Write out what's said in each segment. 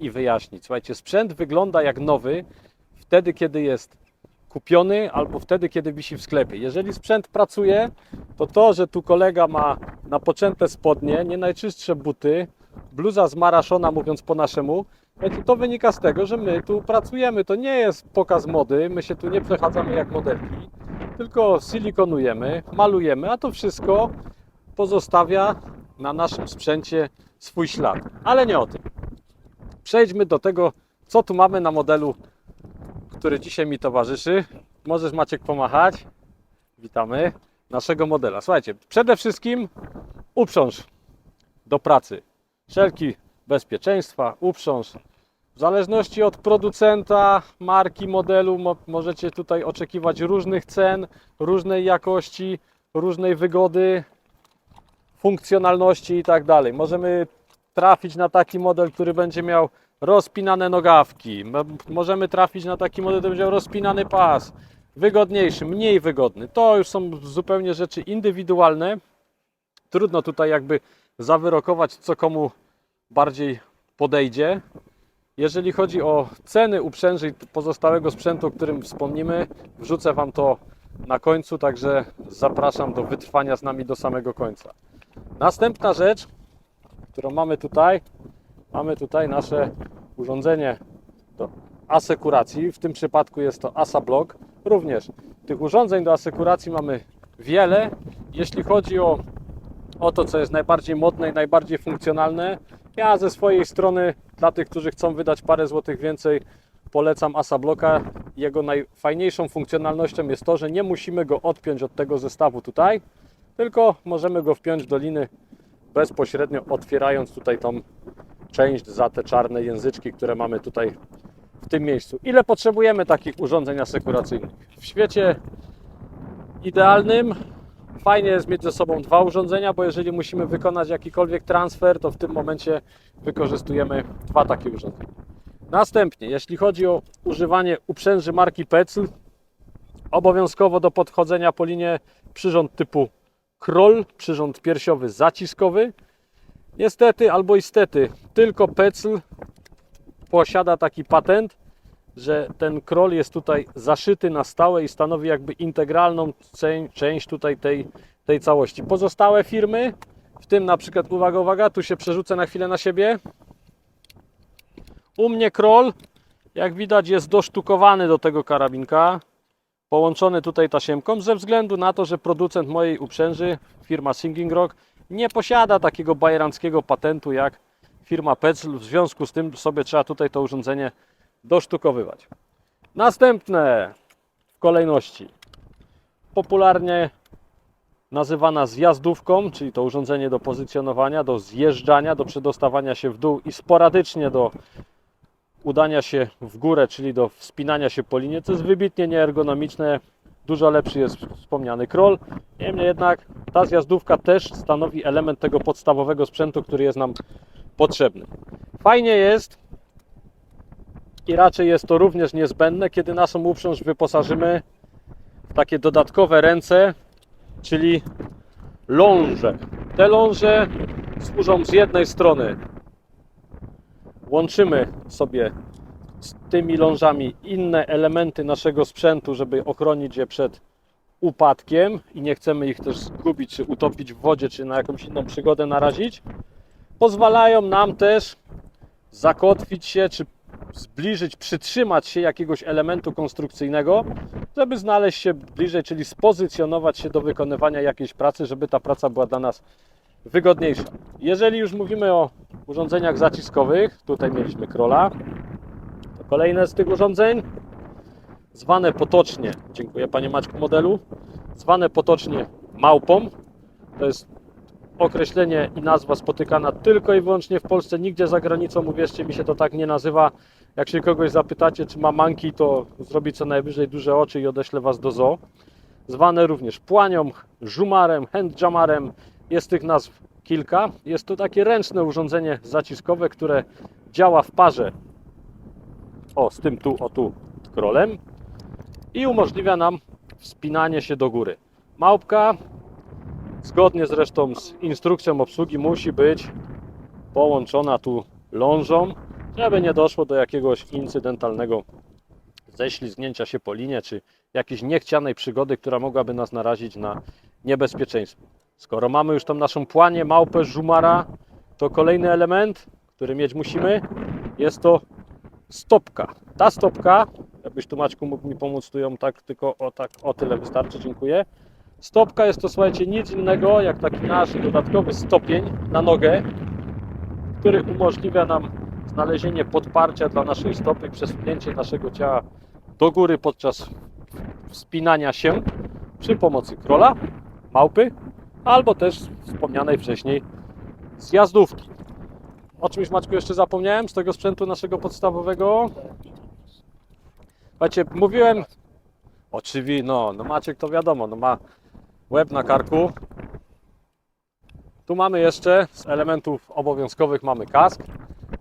i wyjaśnić. Słuchajcie, sprzęt wygląda jak nowy wtedy, kiedy jest kupiony albo wtedy, kiedy wisi w sklepie. Jeżeli sprzęt pracuje, to to, że tu kolega ma napoczęte spodnie, nie najczystsze buty, bluza zmaraszona, mówiąc po naszemu, to wynika z tego, że my tu pracujemy. To nie jest pokaz mody, my się tu nie przechadzamy jak modelki, tylko silikonujemy, malujemy, a to wszystko pozostawia na naszym sprzęcie swój ślad. Ale nie o tym. Przejdźmy do tego, co tu mamy na modelu, który dzisiaj mi towarzyszy. Możesz Maciek pomachać. Witamy naszego modela. Słuchajcie, przede wszystkim uprząż do pracy. Wszelki bezpieczeństwa, uprząż. W zależności od producenta, marki, modelu mo- możecie tutaj oczekiwać różnych cen, różnej jakości, różnej wygody, funkcjonalności i tak dalej. Możemy trafić na taki model, który będzie miał rozpinane nogawki. Możemy trafić na taki model, który będzie miał rozpinany pas. Wygodniejszy, mniej wygodny. To już są zupełnie rzeczy indywidualne. Trudno tutaj jakby zawyrokować, co komu bardziej podejdzie. Jeżeli chodzi o ceny uprzęży i pozostałego sprzętu, o którym wspomnimy, wrzucę Wam to na końcu, także zapraszam do wytrwania z nami do samego końca. Następna rzecz, którą mamy tutaj, mamy tutaj nasze urządzenie do asekuracji. W tym przypadku jest to ASA Block. Również tych urządzeń do asekuracji mamy wiele. Jeśli chodzi o, o to, co jest najbardziej modne i najbardziej funkcjonalne, ja ze swojej strony, dla tych, którzy chcą wydać parę złotych więcej, polecam ASA Blocka. Jego najfajniejszą funkcjonalnością jest to, że nie musimy go odpiąć od tego zestawu tutaj, tylko możemy go wpiąć do liny bezpośrednio otwierając tutaj tą część za te czarne języczki, które mamy tutaj w tym miejscu. Ile potrzebujemy takich urządzeń asekuracyjnych? W świecie idealnym fajnie jest mieć ze sobą dwa urządzenia, bo jeżeli musimy wykonać jakikolwiek transfer, to w tym momencie wykorzystujemy dwa takie urządzenia. Następnie, jeśli chodzi o używanie uprzęży marki Pecl, obowiązkowo do podchodzenia po linie przyrząd typu Kroll, przyrząd piersiowy zaciskowy. Niestety albo istety, tylko Pecl posiada taki patent, że ten Kroll jest tutaj zaszyty na stałe i stanowi jakby integralną część tutaj tej, tej całości. Pozostałe firmy, w tym na przykład, uwaga, uwaga, tu się przerzucę na chwilę na siebie. U mnie Kroll, jak widać, jest dosztukowany do tego karabinka połączony tutaj tasiemką, ze względu na to, że producent mojej uprzęży, firma Singing Rock, nie posiada takiego bajeranckiego patentu jak firma Pecl. W związku z tym sobie trzeba tutaj to urządzenie dosztukowywać. Następne w kolejności. Popularnie nazywana zjazdówką, czyli to urządzenie do pozycjonowania, do zjeżdżania, do przedostawania się w dół i sporadycznie do udania się w górę, czyli do wspinania się po linie, co jest wybitnie nieergonomiczne. Dużo lepszy jest wspomniany kroll. Niemniej jednak ta zjazdówka też stanowi element tego podstawowego sprzętu, który jest nam potrzebny. Fajnie jest i raczej jest to również niezbędne, kiedy naszą uprząż wyposażymy w takie dodatkowe ręce, czyli ląże. Te ląże służą z jednej strony łączymy sobie z tymi lążami inne elementy naszego sprzętu, żeby ochronić je przed upadkiem i nie chcemy ich też zgubić, czy utopić w wodzie, czy na jakąś inną przygodę narazić. Pozwalają nam też zakotwić się, czy zbliżyć, przytrzymać się jakiegoś elementu konstrukcyjnego, żeby znaleźć się bliżej, czyli spozycjonować się do wykonywania jakiejś pracy, żeby ta praca była dla nas wygodniejsza. Jeżeli już mówimy o urządzeniach zaciskowych, tutaj mieliśmy Krola, to kolejne z tych urządzeń, zwane potocznie, dziękuję Panie Maćku modelu, zwane potocznie małpą, to jest określenie i nazwa spotykana tylko i wyłącznie w Polsce, nigdzie za granicą, uwierzcie mi się, to tak nie nazywa. Jak się kogoś zapytacie, czy ma manki, to zrobi co najwyżej duże oczy i odeślę Was do zoo. Zwane również płanią, żumarem, handjamarem. Jest tych nazw kilka. Jest to takie ręczne urządzenie zaciskowe, które działa w parze o, z tym tu, o tu, krolem i umożliwia nam wspinanie się do góry. Małpka, zgodnie zresztą z instrukcją obsługi, musi być połączona tu lążą, żeby nie doszło do jakiegoś incydentalnego ześlizgnięcia się po linie, czy jakiejś niechcianej przygody, która mogłaby nas narazić na niebezpieczeństwo. Skoro mamy już tą naszą płanię, małpę, żumara, to kolejny element, który mieć musimy, jest to stopka. Ta stopka, jakbyś tu Maćku mógł mi pomóc, tu ją tak tylko o, tak, o tyle wystarczy, dziękuję. Stopka jest to, słuchajcie, nic innego jak taki nasz dodatkowy stopień na nogę, który umożliwia nam znalezienie podparcia dla naszej stopy, przesunięcie naszego ciała do góry podczas wspinania się przy pomocy krola, małpy, albo też wspomnianej wcześniej zjazdówki. O czymś Maćku jeszcze zapomniałem z tego sprzętu naszego podstawowego? Słuchajcie, mówiłem, oczywiście, no, no Maciek to wiadomo, no ma łeb na karku. Tu mamy jeszcze z elementów obowiązkowych mamy kask.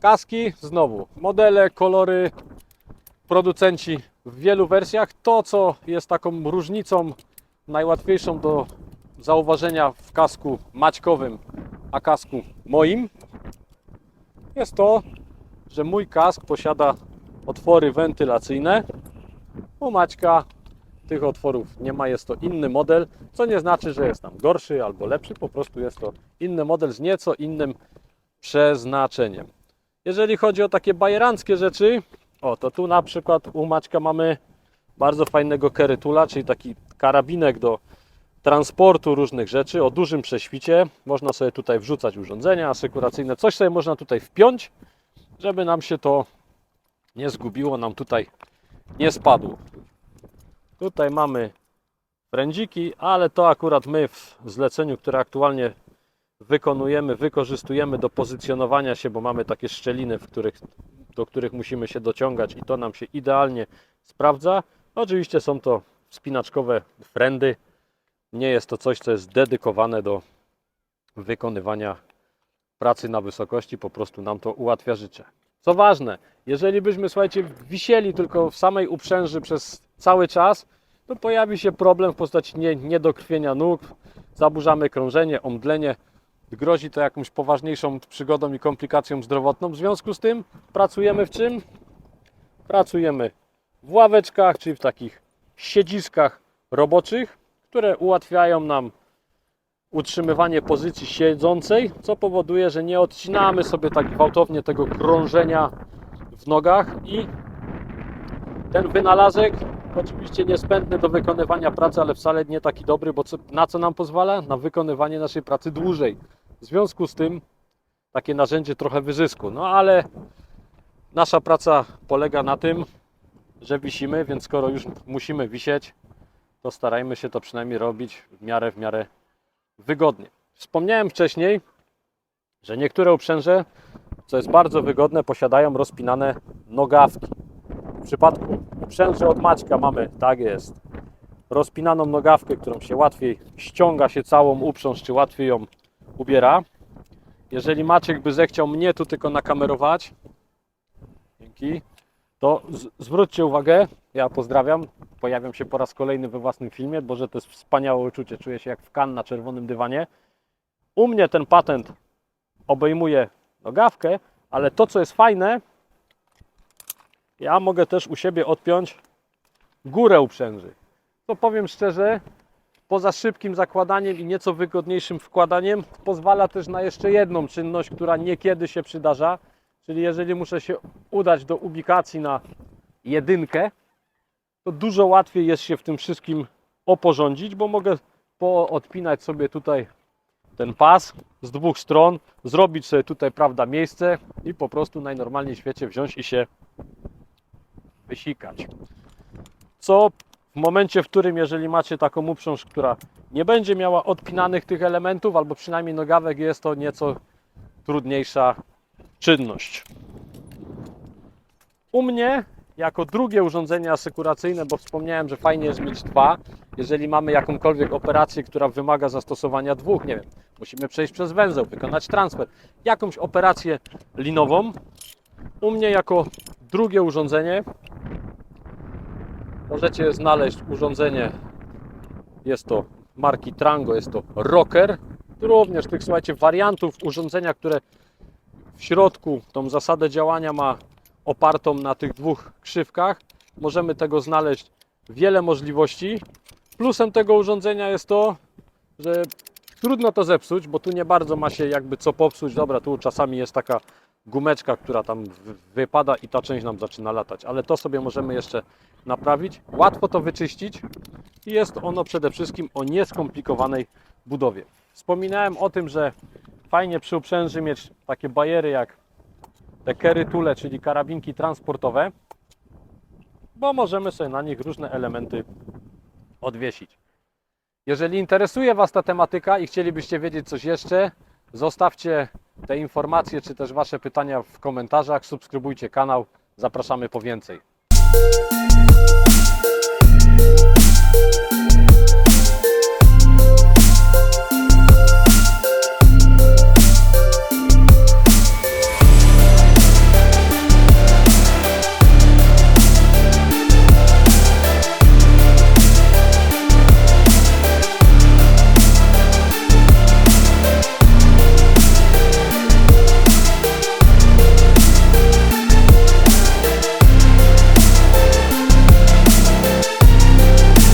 Kaski, znowu, modele, kolory, producenci w wielu wersjach. To, co jest taką różnicą najłatwiejszą do zauważenia w kasku maćkowym, a kasku moim, jest to, że mój kask posiada otwory wentylacyjne. U Maćka tych otworów nie ma, jest to inny model, co nie znaczy, że jest tam gorszy albo lepszy, po prostu jest to inny model z nieco innym przeznaczeniem. Jeżeli chodzi o takie bajeranckie rzeczy, o to tu na przykład u Maćka mamy bardzo fajnego kerytula, czyli taki karabinek do transportu różnych rzeczy o dużym prześwicie. Można sobie tutaj wrzucać urządzenia asekuracyjne, coś sobie można tutaj wpiąć, żeby nam się to nie zgubiło, nam tutaj nie spadło. Tutaj mamy prędziki, ale to akurat my w zleceniu, które aktualnie wykonujemy, wykorzystujemy do pozycjonowania się, bo mamy takie szczeliny, w których, do których musimy się dociągać i to nam się idealnie sprawdza. Oczywiście są to wspinaczkowe frendy. Nie jest to coś, co jest dedykowane do wykonywania pracy na wysokości, po prostu nam to ułatwia życie. Co ważne, jeżeli byśmy, słuchajcie, wisieli tylko w samej uprzęży przez cały czas, to pojawi się problem w postaci nie, niedokrwienia nóg, zaburzamy krążenie, omdlenie, grozi to jakąś poważniejszą przygodą i komplikacją zdrowotną. W związku z tym pracujemy w czym? Pracujemy w ławeczkach, czyli w takich siedziskach roboczych, które ułatwiają nam utrzymywanie pozycji siedzącej, co powoduje, że nie odcinamy sobie tak gwałtownie tego krążenia w nogach i ten wynalazek oczywiście niezbędny do wykonywania pracy, ale wcale nie taki dobry, bo co, na co nam pozwala? Na wykonywanie naszej pracy dłużej. W związku z tym takie narzędzie trochę wyzysku. No ale nasza praca polega na tym, że wisimy, więc skoro już musimy wisieć, to starajmy się to przynajmniej robić w miarę w miarę wygodnie. Wspomniałem wcześniej, że niektóre uprzęże, co jest bardzo wygodne, posiadają rozpinane nogawki. W przypadku uprzęży od Maćka mamy, tak jest, rozpinaną nogawkę, którą się łatwiej ściąga się całą uprząż, czy łatwiej ją ubiera. Jeżeli Maciek by zechciał mnie tu tylko nakamerować, dzięki, to zwróćcie uwagę, ja pozdrawiam, pojawiam się po raz kolejny we własnym filmie, bo że to jest wspaniałe uczucie, czuję się jak w kan na czerwonym dywanie. U mnie ten patent obejmuje nogawkę, ale to co jest fajne, ja mogę też u siebie odpiąć górę uprzęży. To powiem szczerze, poza szybkim zakładaniem i nieco wygodniejszym wkładaniem, pozwala też na jeszcze jedną czynność, która niekiedy się przydarza. Czyli jeżeli muszę się udać do ubikacji na jedynkę, to dużo łatwiej jest się w tym wszystkim oporządzić, bo mogę poodpinać sobie tutaj ten pas z dwóch stron, zrobić sobie tutaj, prawda, miejsce i po prostu najnormalniej w świecie wziąć i się wysikać. Co w momencie, w którym jeżeli macie taką uprząż, która nie będzie miała odpinanych tych elementów, albo przynajmniej nogawek, jest to nieco trudniejsza czynność. U mnie, jako drugie urządzenie asykuracyjne, bo wspomniałem, że fajnie jest mieć dwa, jeżeli mamy jakąkolwiek operację, która wymaga zastosowania dwóch, nie wiem, musimy przejść przez węzeł, wykonać transfer, jakąś operację linową. U mnie jako drugie urządzenie możecie znaleźć urządzenie, jest to marki Trango, jest to Rocker, również tych, słuchajcie, wariantów urządzenia, które w środku tą zasadę działania ma opartą na tych dwóch krzywkach. Możemy tego znaleźć wiele możliwości. Plusem tego urządzenia jest to, że trudno to zepsuć, bo tu nie bardzo ma się jakby co popsuć. Dobra, tu czasami jest taka gumeczka, która tam wy- wypada i ta część nam zaczyna latać, ale to sobie możemy jeszcze naprawić. Łatwo to wyczyścić i jest ono przede wszystkim o nieskomplikowanej budowie. Wspominałem o tym, że fajnie przy uprzęży mieć takie bajery jak te kerytule, czyli karabinki transportowe, bo możemy sobie na nich różne elementy odwiesić. Jeżeli interesuje Was ta tematyka i chcielibyście wiedzieć coś jeszcze, zostawcie te informacje czy też Wasze pytania w komentarzach, subskrybujcie kanał, zapraszamy po więcej.